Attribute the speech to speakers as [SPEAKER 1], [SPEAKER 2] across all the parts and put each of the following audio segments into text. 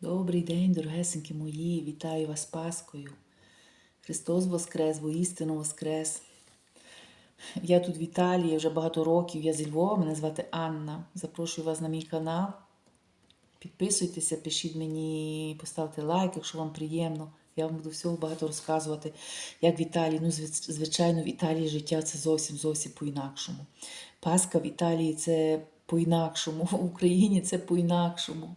[SPEAKER 1] Добрий день, дорогесенькі мої, вітаю вас Паскою. Христос Воскрес, воістину Воскрес. Я тут в Італії вже багато років, я зі Львова, мене звати Анна. Запрошую вас на мій канал. Підписуйтеся, пишіть мені, поставте лайк, якщо вам приємно. Я вам буду всього багато розказувати, як в Італії. Ну, звичайно, в Італії життя це зовсім зовсім по-інакшому. Пасха в Італії це по-інакшому, в Україні це по-інакшому.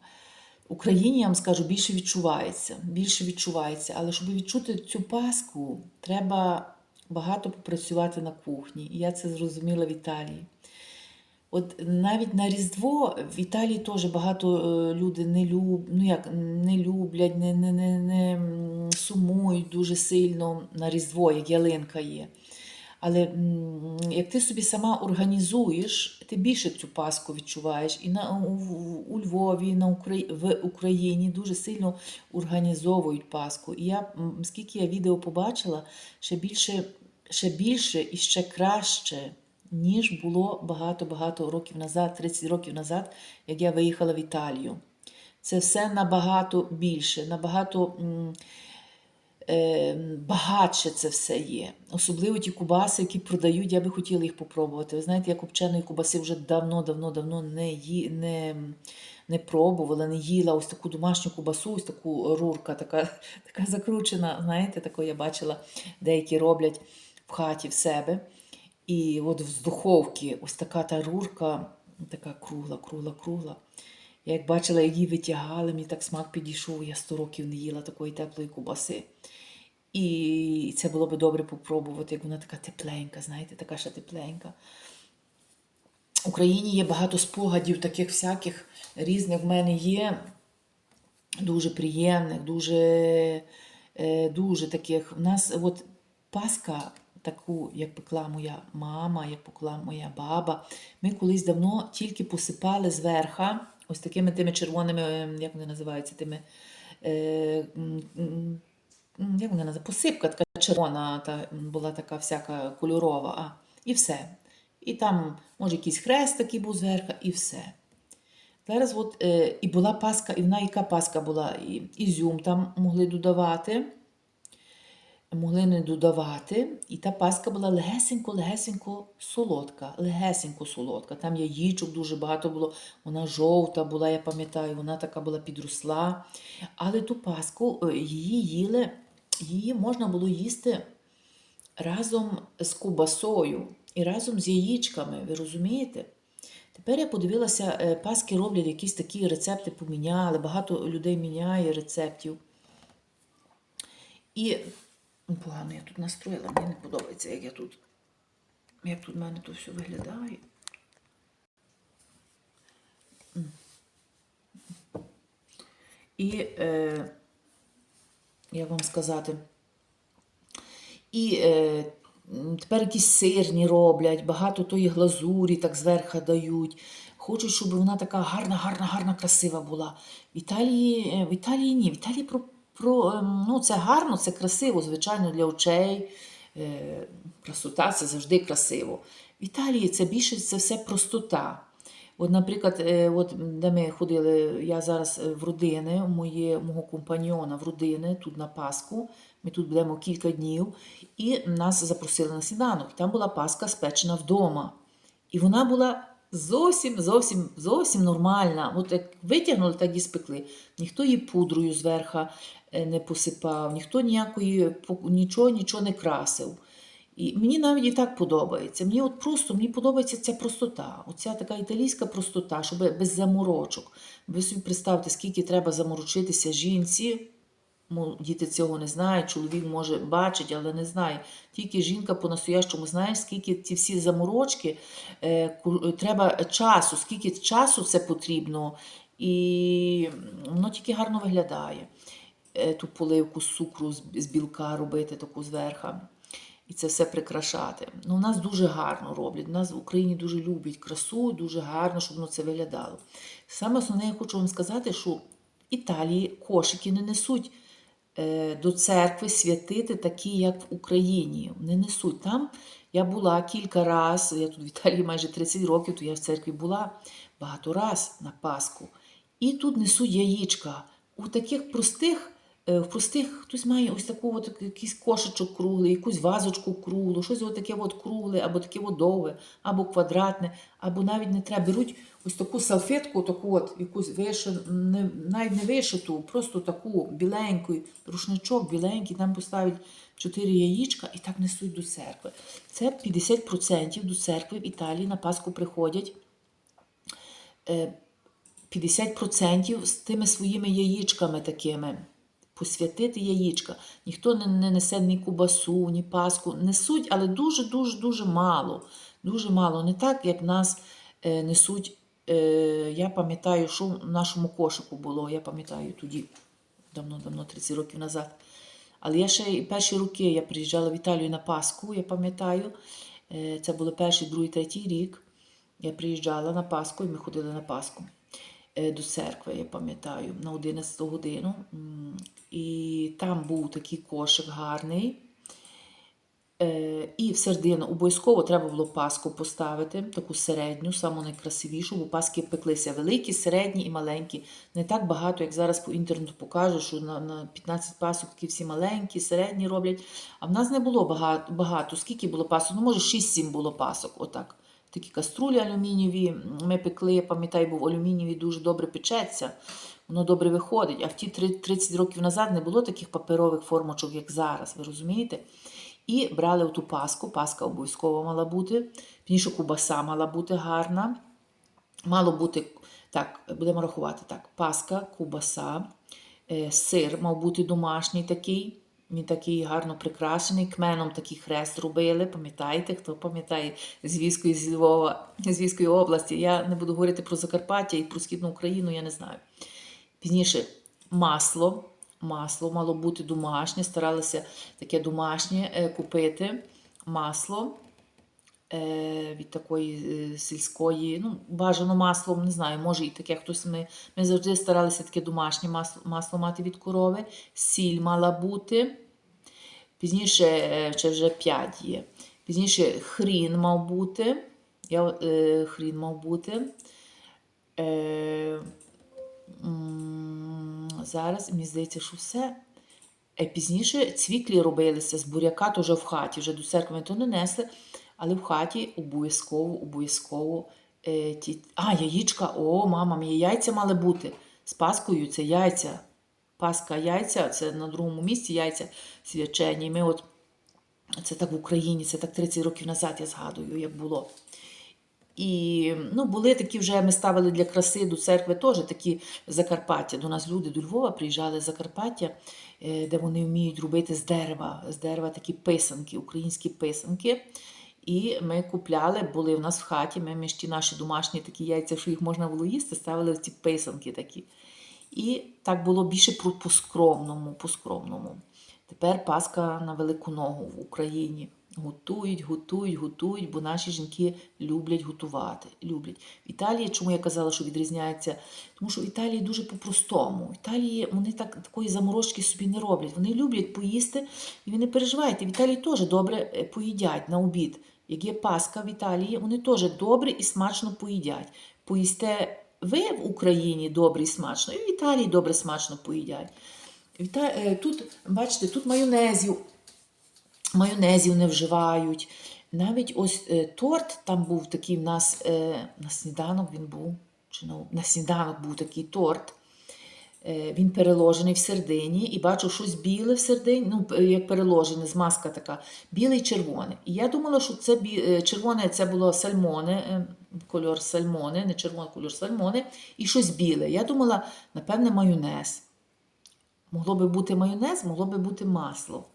[SPEAKER 1] Україні, я вам скажу, більше відчувається, більше відчувається. Але щоб відчути цю паску, треба багато попрацювати на кухні. І я це зрозуміла в Італії. От навіть на Різдво в Італії теж багато е, люди не, люб, ну як, не люблять, не, не, не, не сумують дуже сильно на Різдво, як ялинка є. Але як ти собі сама організуєш, ти більше цю паску відчуваєш. І на, у, у Львові, на Украї... в Україні дуже сильно організовують паску. І я, скільки я відео побачила, ще більше, ще більше і ще краще, ніж було багато-багато років назад, 30 років назад, як я виїхала в Італію. Це все набагато більше, набагато. Е, багатше це все є. Особливо ті кубаси, які продають, я би хотіла їх попробувати. Ви знаєте, я копченої кубаси вже давно-давно-давно не, не, не пробувала, не їла ось таку домашню кубасу, ось таку рурка, така, така закручена. Знаєте, таку я бачила, деякі роблять в хаті в себе. І от з духовки ось така та рурка, така кругла, кругла, кругла. Я як бачила, її витягали, мені так смак підійшов, я 100 років не їла такої теплої кубаси. І це було би добре попробувати, як вона така тепленька, знаєте, така ще тепленька. В Україні є багато спогадів, таких всяких різних в мене є. Дуже приємних, дуже, е, дуже таких. У нас от Пасха, таку, як пекла моя мама, як пекла моя баба, ми колись давно тільки посипали зверха ось такими тими червоними, е, як вони називаються, тими. Е, як вона називається? Посипка така червона, та була така всяка кольорова, а, і все. І там, може, якийсь хрест такий був зверху, і все. Зараз от, е, і була паска, і вона яка паска була, і ізюм там могли додавати, могли не додавати. І та паска була легесенько-легесенько солодка, легесенько солодка. Там яєчок дуже багато було, вона жовта була, я пам'ятаю, вона така була підросла. Але ту паску е, її їли, її можна було їсти разом з кубасою і разом з яєчками, ви розумієте? Тепер я подивилася, е, паски роблять якісь такі рецепти, поміняли, багато людей міняє рецептів. І погано я тут настроїла, мені не подобається, як я тут, як тут в мене то все виглядає. І е, як вам сказати, і е, тепер якісь сирні роблять, багато тої глазурі так зверху дають. Хочуть, щоб вона така гарна, гарна, гарна, красива була. В Італії, е, в Італії ні. В Італії про, ем, ну, це гарно, це красиво, звичайно, для очей. Е, красота це завжди красиво. В Італії це більше це все простота. От, наприклад, е, от, де ми ходили, я зараз е, в родини, моє, мого компаньйона в родини, тут на Пасху. Ми тут будемо кілька днів, і нас запросили на сніданок. Там була Пасха спечена вдома. І вона була зовсім, зовсім, зовсім нормальна. От як витягнули, так і спекли. Ніхто її пудрою зверху е, не посипав, ніхто ніякої, нічого, нічого не красив. І мені навіть і так подобається. Мені от просто мені подобається ця простота. Оця така італійська простота, щоб без заморочок. Ви собі представте, скільки треба заморочитися жінці. Ну, діти цього не знають, чоловік може бачить, але не знає. Тільки жінка по-настоящому знає, скільки ці всі заморочки, е, треба часу, скільки часу це потрібно, і воно тільки гарно виглядає. Е, Ту поливку з цукру з білка робити таку зверха. І це все прикрашати. Ну, у нас дуже гарно роблять. У нас в Україні дуже люблять красу, дуже гарно, щоб воно це виглядало. Саме основне, я хочу вам сказати, що в Італії кошики не несуть е, до церкви святити такі, як в Україні. Не несуть. Там я була кілька разів, я тут в Італії майже 30 років, то я в церкві була багато раз на Пасху. І тут несуть яєчка. у таких простих, е, в простих хтось має ось таку от якийсь кошечок круглий, якусь вазочку круглу, щось от таке от кругле, або таке от довге, або квадратне, або навіть не треба. Беруть ось таку салфетку, таку от якусь виши, не, навіть не вишиту, просто таку біленьку, рушничок біленький, там поставить чотири яєчка і так несуть до церкви. Це 50% до церкви в Італії на Пасху приходять. е, 50% з тими своїми яєчками такими. Посвятити яєчка. Ніхто не, не несе ні кубасу, ні паску. Несуть, але дуже-дуже дуже мало. Дуже мало. Не так, як нас е, несуть. Е, я пам'ятаю, що в нашому кошику було. Я пам'ятаю тоді, давно-давно, 30 років назад. Але я ще перші роки я приїжджала в Італію на Пасху, я пам'ятаю. Е, Це було перший, другий, третій рік. Я приїжджала на Пасху і ми ходили на Пасху е, до церкви, я пам'ятаю, на 11 годину. І там був такий кошик гарний. Е, І в середину обов'язково треба було паску поставити, таку середню, саму найкрасивішу, бо паски пеклися великі, середні і маленькі. Не так багато, як зараз по інтернету покажуть, що на, на 15 пасок такі всі маленькі, середні роблять. А в нас не було багато. багато. Скільки було пасок? Ну, може, 6-7 було пасок. Отак. Такі каструлі алюмінієві. Ми пекли, я пам'ятаю, був алюмінієвий дуже добре печеться. Воно добре виходить. А в ті 30 років назад не було таких паперових формочок, як зараз, ви розумієте? І брали оту паску. Паска обов'язково мала бути. Пізніше кубаса мала бути гарна. Мало бути, так, будемо рахувати так, паска, кубаса, е, сир мав бути домашній такий. Він такий гарно прикрашений. Кменом такий хрест робили. Пам'ятаєте, хто пам'ятає з з Львова, з області. Я не буду говорити про Закарпаття і про Східну Україну, я не знаю. Пізніше масло. Масло мало бути домашнє, старалися таке домашнє е, купити. Масло е, від такої е, сільської, ну, бажано маслом, не знаю, може і таке хтось ми. Ми завжди старалися таке домашнє масло, масло мати від корови. Сіль мала бути. Пізніше, е, чи вже 5 є. Пізніше хрін мав бути. Я, е, хрін мав бути. Е, м, зараз мені здається, що все. Е, Пізніше цвіклі робилися з буряка, вже в хаті, вже до церкви то не несли, але в хаті обов'язково, обов'язково е, ті. А, яєчка, о, мама, мені яйця мали бути. З Паскою це яйця. Паска яйця, це на другому місці яйця свячені. Ми от, це так в Україні, це так 30 років назад, я згадую, як було. І ну, були такі вже, ми ставили для краси до церкви теж такі Закарпаття. До нас люди до Львова приїжджали з Закарпаття, е, де вони вміють робити з дерева, з дерева такі писанки, українські писанки. І ми купляли, були в нас в хаті, ми між ті наші домашні такі яйця, що їх можна було їсти, ставили в ці писанки такі. І так було більше про- по-скромному, по-скромному. Тепер Пасха на велику ногу в Україні. Готують, готують, готують, бо наші жінки люблять готувати. Люблять. В Італії, чому я казала, що відрізняється? Тому що в Італії дуже по-простому. В Італії вони так, такої заморозки собі не роблять. Вони люблять поїсти, і ви не переживайте. В Італії теж добре е, поїдять на обід. Як є Пасха в Італії, вони теж добре і смачно поїдять. Поїсте ви в Україні добре і смачно, і в Італії добре смачно поїдять. Е, Тут, бачите, тут майонезів майонезів не вживають. Навіть ось е, торт там був такий в нас е, на сніданок він був. Чи на, на сніданок був такий торт. Е, він переложений в середині, і бачу щось біле в середині, ну, як переложене, змазка така, біле і червоне. І я думала, що це бі- червоне це було сальмоне, кольор сальмоне, не червоний кольор сальмоне, і щось біле. Я думала, напевне, майонез. Могло би бути майонез, могло би бути масло.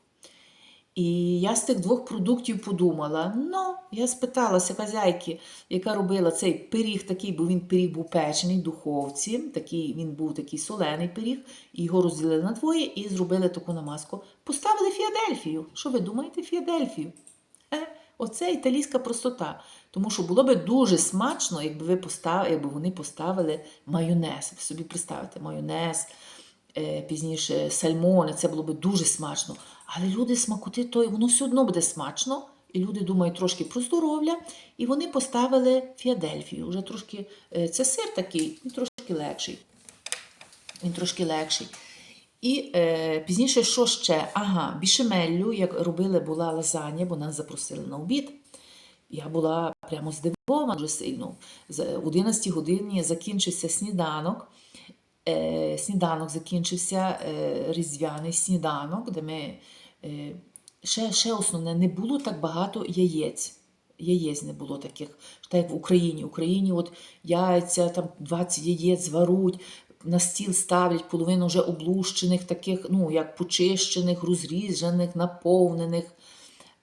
[SPEAKER 1] І я з тих двох продуктів подумала: ну, я спиталася хазяйки, яка робила цей пиріг такий, бо він пиріг був печений в духовці, такий, він був такий солений пиріг, і його розділили на двоє і зробили таку намазку. Поставили Філадельфію. Що ви думаєте, Філадельфію? Е, Оце італійська простота. Тому що було би дуже смачно, якби ви поставили, якби вони поставили майонез. Ви собі представите, майонез, пізніше сальмони, це було б дуже смачно. Але люди смакоти, то воно все одно буде смачно. І люди думають трошки про здоров'я, і вони поставили Філадельфію. Вже трошки е, це сир такий, він трошки легший. Він трошки легший. І е, пізніше, що ще? Ага, бішемеллю, як робили, була лазанья, бо нас запросили на обід. Я була прямо здивована дуже сильно. З- В 11 годині закінчився сніданок. Е, сніданок закінчився, е, різдвяний сніданок, де ми е, ще, ще основне, не було так багато яєць. Яєць не було таких, так як в Україні. В Україні от яйця, там 20 яєць зваруть, на стіл ставлять половину вже облущених, таких, ну, як почищених, розріжених, наповнених.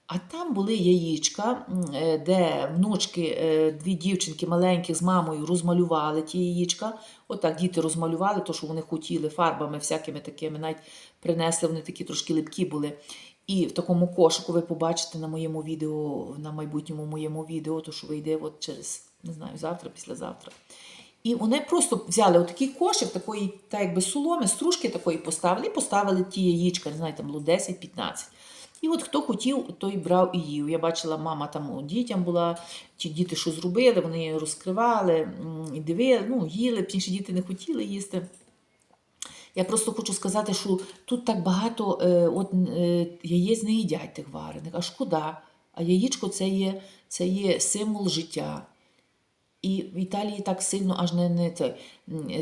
[SPEAKER 1] А там були яєчка, е, де внучки, е, дві дівчинки маленькі з мамою розмалювали ті яєчка. Отак діти розмалювали, то, що вони хотіли фарбами, всякими такими, навіть принесли, вони такі трошки липкі були. І в такому кошику ви побачите на моєму відео, на майбутньому моєму відео, то що вийде от через, не знаю, завтра, післязавтра. І вони просто взяли отакий кошик, такої, так якби соломи, стружки такої поставили, і поставили ті яєчка, не знаю, там було 10-15. І от хто хотів, той брав і їв. Я бачила, мама там дітям була, ті діти що зробили, вони розкривали і дивили, ну, їли, пізніше діти не хотіли їсти. Я просто хочу сказати, що тут так багато е, от, е, яєць не їдять тих варених, а шкода. А яєчко це є, це є символ життя. І в Італії так сильно аж не, не це,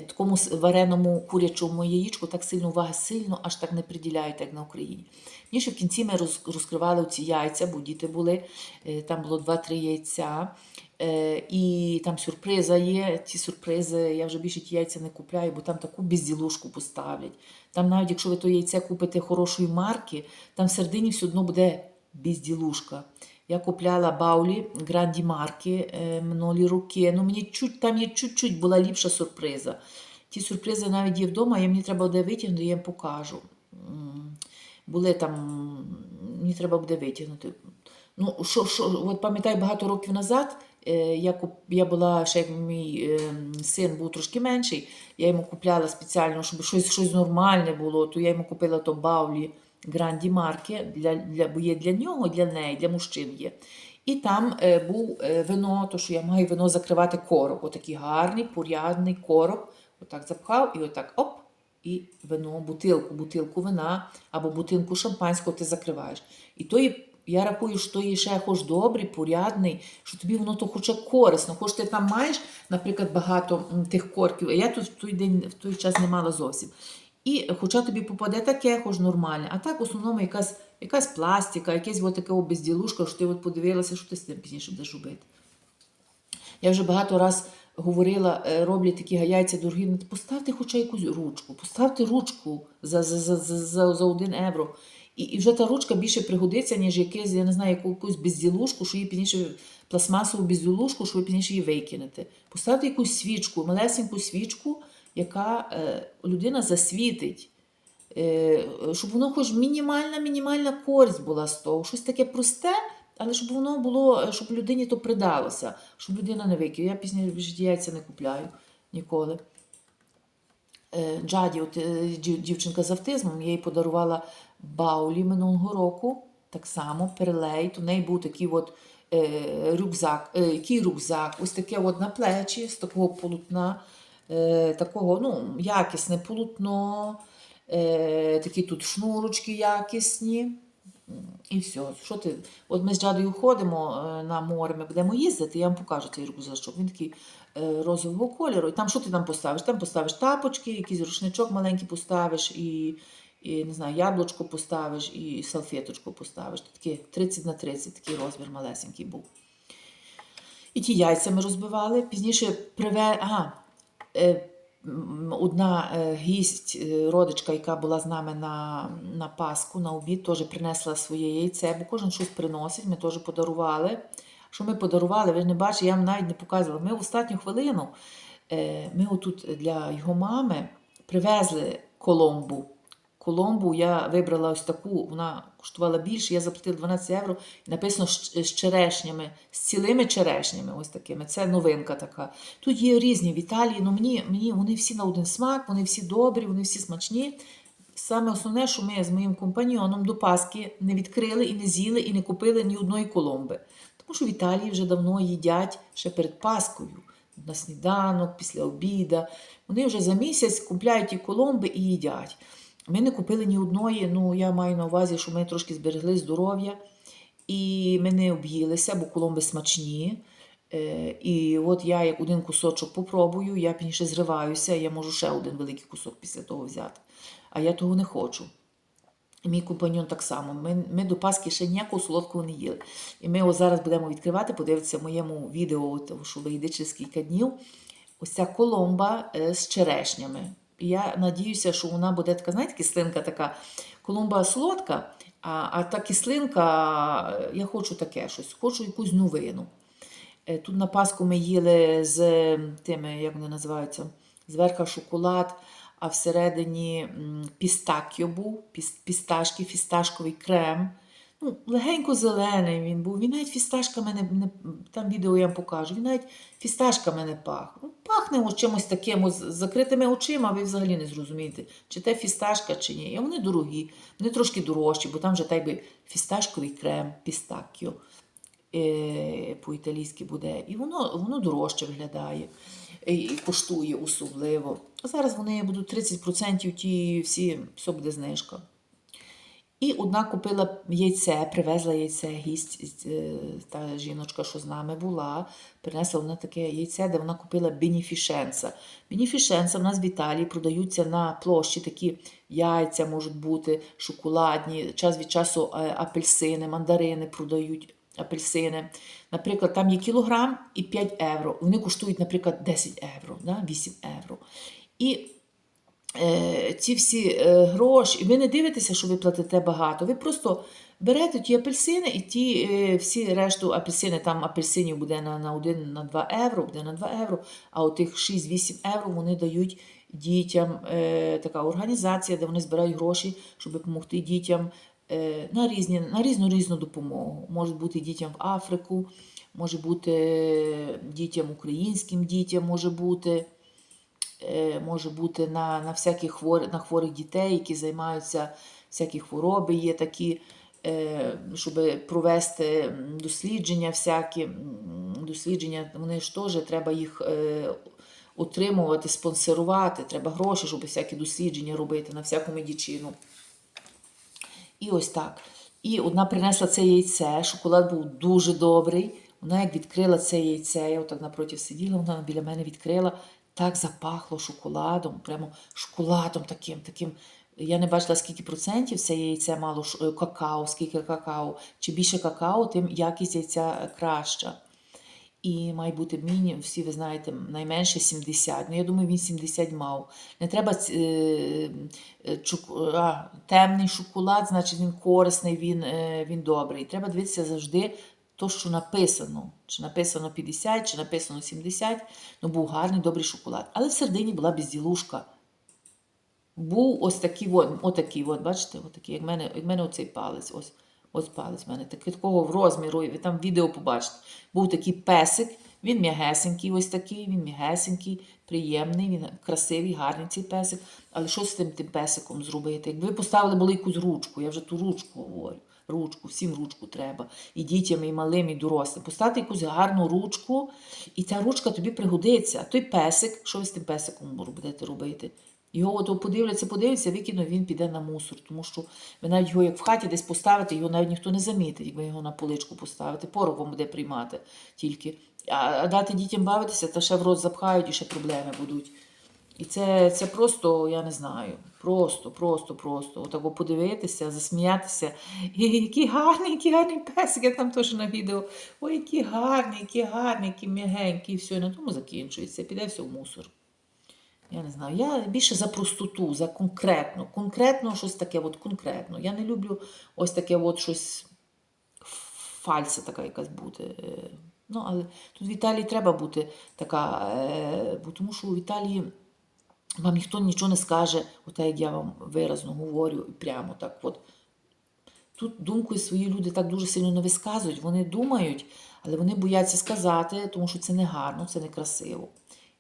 [SPEAKER 1] такому вареному курячому яєчку так сильно уваги сильно аж так не приділяють, як на Україні. Ніж в кінці ми роз, розкривали ці яйця, бо діти були, е, там було 2-3 яйця. Е, і там сюрприза є. Ці сюрпризи, я вже більше ті яйця не купляю, бо там таку безділушку поставлять. Там навіть якщо ви то яйце купите хорошої марки, там в середині все одно буде безділушка. Я купляла Баулі Гранді марки е, минулі роки. Ну, мені чуть, там є чуть-чуть була ліпша сюрприза. Ті сюрпризи навіть є вдома, я мені треба буде витягнути, я їм покажу. Були там, мені треба буде витягнути. Ну, що, що, от пам'ятаю, багато років назад е, я, куп, я була ще як мій е, син був трошки менший, я йому купляла спеціально, щоб щось, щось нормальне було, то я йому купила то Баулі Гранді марки, для, для, бо є для нього, для неї, для мужчин є. І там е, був е, вино, то що я маю вино закривати корок. Отакий гарний, порядний корок. Отак запхав і отак оп, і вино, бутилку, бутилку вина або бутилку шампанського ти закриваєш. І то є, я рахую, що то є ще хоч добрий, порядний, що тобі воно то хоча корисно. Хоч ти там маєш, наприклад, багато тих корків, а я тут в той день в той час не мала зовсім. І хоча тобі попаде таке, хоч нормальне, а так в основному якась, якась пластика, якась така безділушка, що ти от подивилася, що ти з тим пізніше будеш робити. Я вже багато раз говорила, е, роблять такі гаяйця дорогі, ну, поставте хоча якусь ручку, поставте ручку за, за, за, за, за, за один євро. І, і вже та ручка більше пригодиться, ніж якийсь, я не знаю, яку, якусь безділушку, що її пізніше пластмасову безділушку, що ви пізніше її викинете. Поставте якусь свічку, малесеньку свічку, яка е, людина засвітить. Е, щоб воно хоч мінімальна, мінімальна користь була з того, щось таке просте, але щоб воно було, е, щоб людині то придалося, щоб людина не викинула. Я пізніше яйця не купляю ніколи. Джаді, от, дівчинка з автизмом, я їй подарувала Баулі минулого року, так само перелей. То в неї був такий от рюкзак, який рюкзак, ось таке от на плечі з такого полотна, такого, ну, якісне полотно, е, такі тут шнурочки якісні. І все. Що ти? От ми з Джадою ходимо е, на море, ми будемо їздити, я вам покажу цей рюкзачок. Він такий е, розового кольору. І там що ти там поставиш? Там поставиш тапочки, якийсь рушничок маленький поставиш, і, і не знаю, яблучко поставиш, і салфеточку поставиш. Такі 30 на 30, такий розмір малесенький був. І ті яйця ми розбивали. Пізніше приве... ага, е, одна е, гість, е, родичка, яка була з нами на, на Пасху, на обід, теж принесла своє яйце, бо кожен щось приносить, ми теж подарували. Що ми подарували, ви ж не бачите, я вам навіть не показувала. Ми в останню хвилину, е, ми отут для його мами привезли коломбу. Коломбу я вибрала ось таку, вона коштувала більше, я заплатила 12 євро. І написано з черешнями, з цілими черешнями, ось такими. Це новинка така. Тут є різні в Італії, але мені, мені вони всі на один смак, вони всі добрі, вони всі смачні. Саме основне, що ми з моїм компаньйоном до Пасхи не відкрили і не з'їли, і не купили ні одної коломби. Тому що в Італії вже давно їдять ще перед Паскою. на сніданок, після обіда. Вони вже за місяць купляють ті коломби і їдять. Ми не купили ні одної, ну я маю на увазі, що ми трошки зберегли здоров'я. І ми не об'їлися, бо коломби смачні. Е, І от я як один кусочок попробую, я пізніше зриваюся, я можу ще один великий кусок після того взяти. А я того не хочу. Мій компаньон так само. Ми, ми до Пасхи ще ніякого солодкого не їли. І ми його зараз будемо відкривати, подивитися в моєму відео, що вийде через кілька днів. Ось ця коломба е, з черешнями. Я надіюся, що вона буде така, знаєте, кислинка така. Коломба солодка, а, а та кислинка, я хочу таке щось, хочу якусь новину. Е, Тут на Пасху ми їли з тими, як вони називаються, зверху шоколад, а всередині пістакіо був, піс- пісташки, фісташковий крем. Ну, легенько зелений він був. Він навіть фісташками не, не там відео я вам покажу. Він навіть фісташками не пах. Ну, пахне ось чимось таким, з закритими очима, ви взагалі не зрозумієте, чи те фісташка, чи ні. І вони дорогі, вони трошки дорожчі, бо там вже так би фісташковий крем, пістакіо е, по-італійськи буде. І воно, воно дорожче виглядає і коштує особливо. А Зараз вони будуть 30% ті всі, все буде знижка. І одна купила яйце, привезла яйце гість, е, та жіночка, що з нами була, принесла вона таке яйце, де вона купила бенефішенца. Бенефішенца в нас в Італії продаються на площі такі яйця, можуть бути шоколадні, час від часу е, апельсини, мандарини продають. Апельсини. Наприклад, там є кілограм і 5 євро. Вони коштують, наприклад, 10 євро, 8 євро. І ці всі е, гроші, і ви не дивитеся, що ви платите багато. Ви просто берете ті апельсини і ті е, всі решту апельсини, там апельсинів буде на, на 1 на 2 євро, буде на 2 євро, а от тих 6-8 євро вони дають дітям е, така організація, де вони збирають гроші, щоб допомогти дітям е, на, різні, на різну різну допомогу. Може бути дітям в Африку, може бути дітям українським дітям, може бути е, може бути на, на всяких хворих, на хворих дітей, які займаються всякі хвороби, є такі, е, щоб провести дослідження, всякі дослідження, вони ж теж треба їх е, утримувати, спонсорувати, треба гроші, щоб всякі дослідження робити на всяку медичину. І ось так. І одна принесла це яйце, шоколад був дуже добрий. Вона як відкрила це яйце, я отак напроти сиділа, вона біля мене відкрила, так запахло шоколадом, прямо шоколадом таким, таким. Я не бачила, скільки процентів це яйце мало е, какао, скільки какао. Чи більше какао, тим якість яйця е, краща. І має бути мінімум, всі ви знаєте, найменше 70. Ну, я думаю, він 70 мав. Не треба е, е, чок- а, темний шоколад, значить він корисний, він, е, він добрий. Треба дивитися завжди то, що написано. Чи написано 50, чи написано 70. Ну, був гарний, добрий шоколад. Але всередині була безділушка. Був ось такий, от, отакий, от, бачите, отакий, як в мене, як в мене оцей палець. Ось, ось палець в мене, такий, такого в розміру, ви там відео побачите. Був такий песик, він м'ягесенький, ось такий, він м'ягесенький, приємний, він красивий, гарний цей песик. Але що з тим тим песиком зробити? Якби ви поставили були якусь ручку, я вже ту ручку говорю. Ручку, всім ручку треба. І дітям, і малим, і дорослим. Поставити якусь гарну ручку, і ця ручка тобі пригодиться. Той песик, що ви з тим песиком будете робити? Його от подивляться, подивляться, викинуть, він піде на мусор. Тому що ви навіть його як в хаті десь поставите, його навіть ніхто не замітить, як ви його на поличку поставите. Порох вам буде приймати тільки. А, дати дітям бавитися, то ще в рот запхають і ще проблеми будуть. І це, це просто, я не знаю, просто, просто, просто. Отако подивитися, засміятися. І який гарний, який гарний песик, я там теж на відео. Ой, який гарний, який гарний, який м'ягенький, і все, і на тому закінчується, піде все в мусор. Я не знаю, я більше за простоту, за конкретно. Конкретно щось таке, от конкретно. Я не люблю ось таке от щось фальса така якась бути. Е, Ну, але тут в Італії треба бути така, е, бо тому що в Італії вам ніхто нічого не скаже, ота як я вам виразно говорю, прямо так от. Тут думкою свої люди так дуже сильно не висказують. Вони думають, але вони бояться сказати, тому що це не гарно, це не красиво.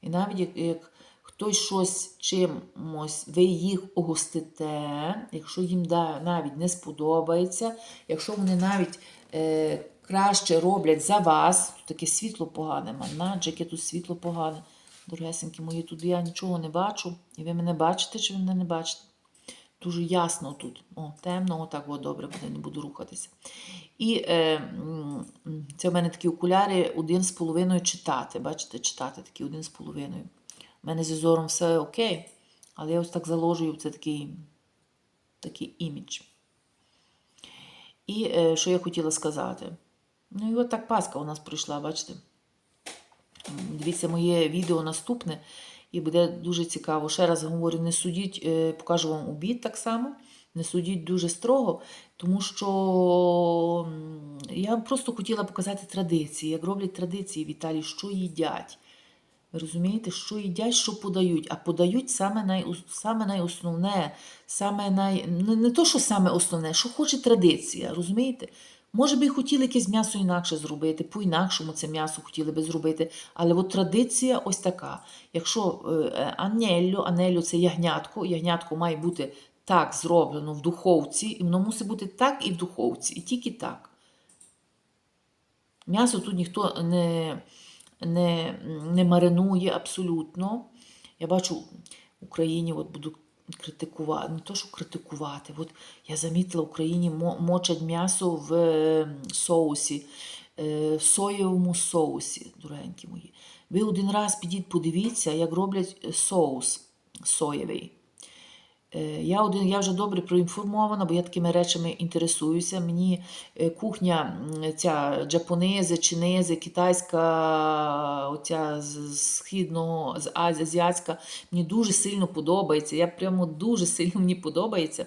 [SPEAKER 1] І навіть як, як хтось щось чимось, ви їх огостите, якщо їм навіть не сподобається, якщо вони навіть е, краще роблять за вас. Тут таке світло погане, манаджик, яке тут світло погане. Дорогесенькі мої, тут я нічого не бачу. І ви мене бачите, чи ви мене не бачите? Дуже ясно тут. О, темно, отак от добре буде, не буду рухатися. І е, це в мене такі окуляри один з половиною читати. Бачите, читати такі один з половиною. У мене зі зором все окей, але я ось так заложую, це такий, такий імідж. І е, що я хотіла сказати? Ну і от так Пасха у нас пройшла, бачите? Дивіться моє відео наступне, і буде дуже цікаво. Ще раз говорю, не судіть, е, покажу вам обід так само. Не судіть дуже строго, тому що я просто хотіла показати традиції, як роблять традиції в Італії, що їдять. Ви розумієте, що їдять, що подають, а подають саме, най, саме найосновне, саме най, не, не то, що саме основне, що хоче традиція, розумієте? Може би і хотіли якесь м'ясо інакше зробити, по-інакшому це м'ясо хотіли би зробити. Але от традиція ось така. Якщо е, анелло, анелло це ягнятко, ягнятко має бути так зроблено в духовці, і воно мусить бути так і в духовці, і тільки так. М'ясо тут ніхто не, не, не маринує абсолютно. Я бачу в Україні от буду критикувати, не то, що критикувати. От я замітила, в Україні мочать м'ясо в е, соусі, е, в соєвому соусі, дорогенькі мої. Ви один раз підіть, подивіться, як роблять е, соус соєвий. Е, Я один, я вже добре проінформована, бо я такими речами інтересуюся. Мені е, кухня ця джапонези, чинези, китайська, оця з східного, з Азі- азіатська, мені дуже сильно подобається. Я прямо дуже сильно мені подобається.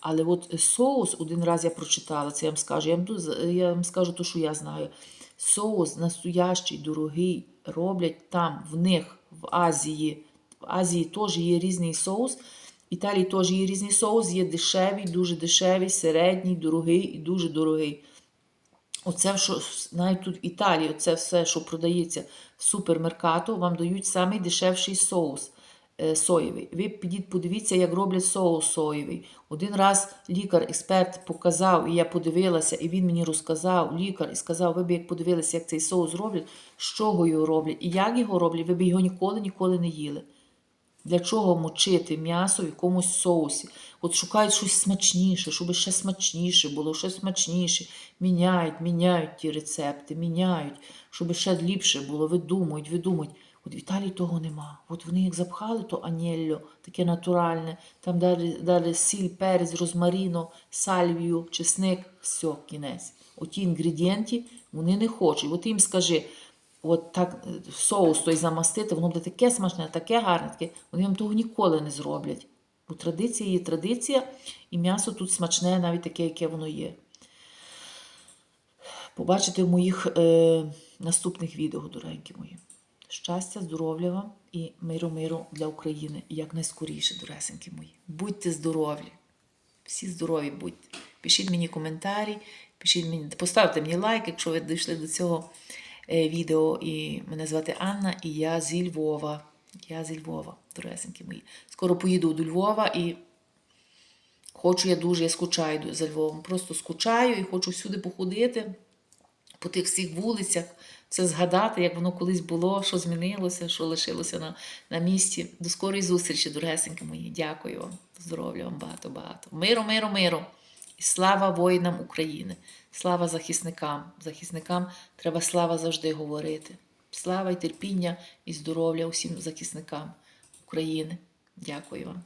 [SPEAKER 1] Але от соус один раз я прочитала, це я вам скажу. Я вам, я вам скажу те, що я знаю. Соус настоящий, дорогий, роблять там, в них, в Азії. В Азії теж є різний соус. Італії теж є різний соус, є дешевий, дуже дешевий, середній, дорогий і дуже дорогий. Оце, що навіть тут в Італії, це все, що продається в супермеркату, вам дають самий дешевший соус е, соєвий. Ви підіть, подивіться, як роблять соус соєвий. Один раз лікар-експерт показав, і я подивилася, і він мені розказав, лікар, і сказав, ви б як подивилися, як цей соус роблять, з чого його роблять, і як його роблять, ви б його ніколи, ніколи не їли. Для чого мочити м'ясо в якомусь соусі? От шукають щось смачніше, щоб ще смачніше було, щось смачніше. Міняють, міняють ті рецепти, міняють, щоб ще ліпше було, видумують, видумують. От в Італії того нема. От вони як запхали, то анєльо, таке натуральне, там дали, дали сіль, перець, розмаріно, сальвію, чесник, все, кінець. Оті інгредієнти вони не хочуть. От їм скажи, от так е, соус той замастити, воно буде таке смачне, таке гарне, таке. Вони вам того ніколи не зроблять. Бо традиція є традиція, і м'ясо тут смачне, навіть таке, яке воно є. Побачите в моїх е, наступних відео, дорогенькі мої. Щастя, здоров'я вам і миру, миру для України якнайскоріше, дорогесенькі мої. Будьте здорові! Всі здорові будьте. Пишіть мені коментарі, пишіть мені, поставте мені лайк, якщо ви дійшли до цього відео. І мене звати Анна, і я зі Львова. Я зі Львова, дорогесенькі мої. Скоро поїду до Львова і хочу я дуже, я скучаю за Львовом. Просто скучаю і хочу всюди походити по тих всіх вулицях, це згадати, як воно колись було, що змінилося, що лишилося на, на місці. До скорої зустрічі, дорогесенькі мої. Дякую вам. Здоров'я вам багато-багато. Миру, миру, миру. І слава воїнам України. Слава захисникам. Захисникам треба слава завжди говорити. Слава і терпіння і здоров'я усім захисникам України. Дякую вам.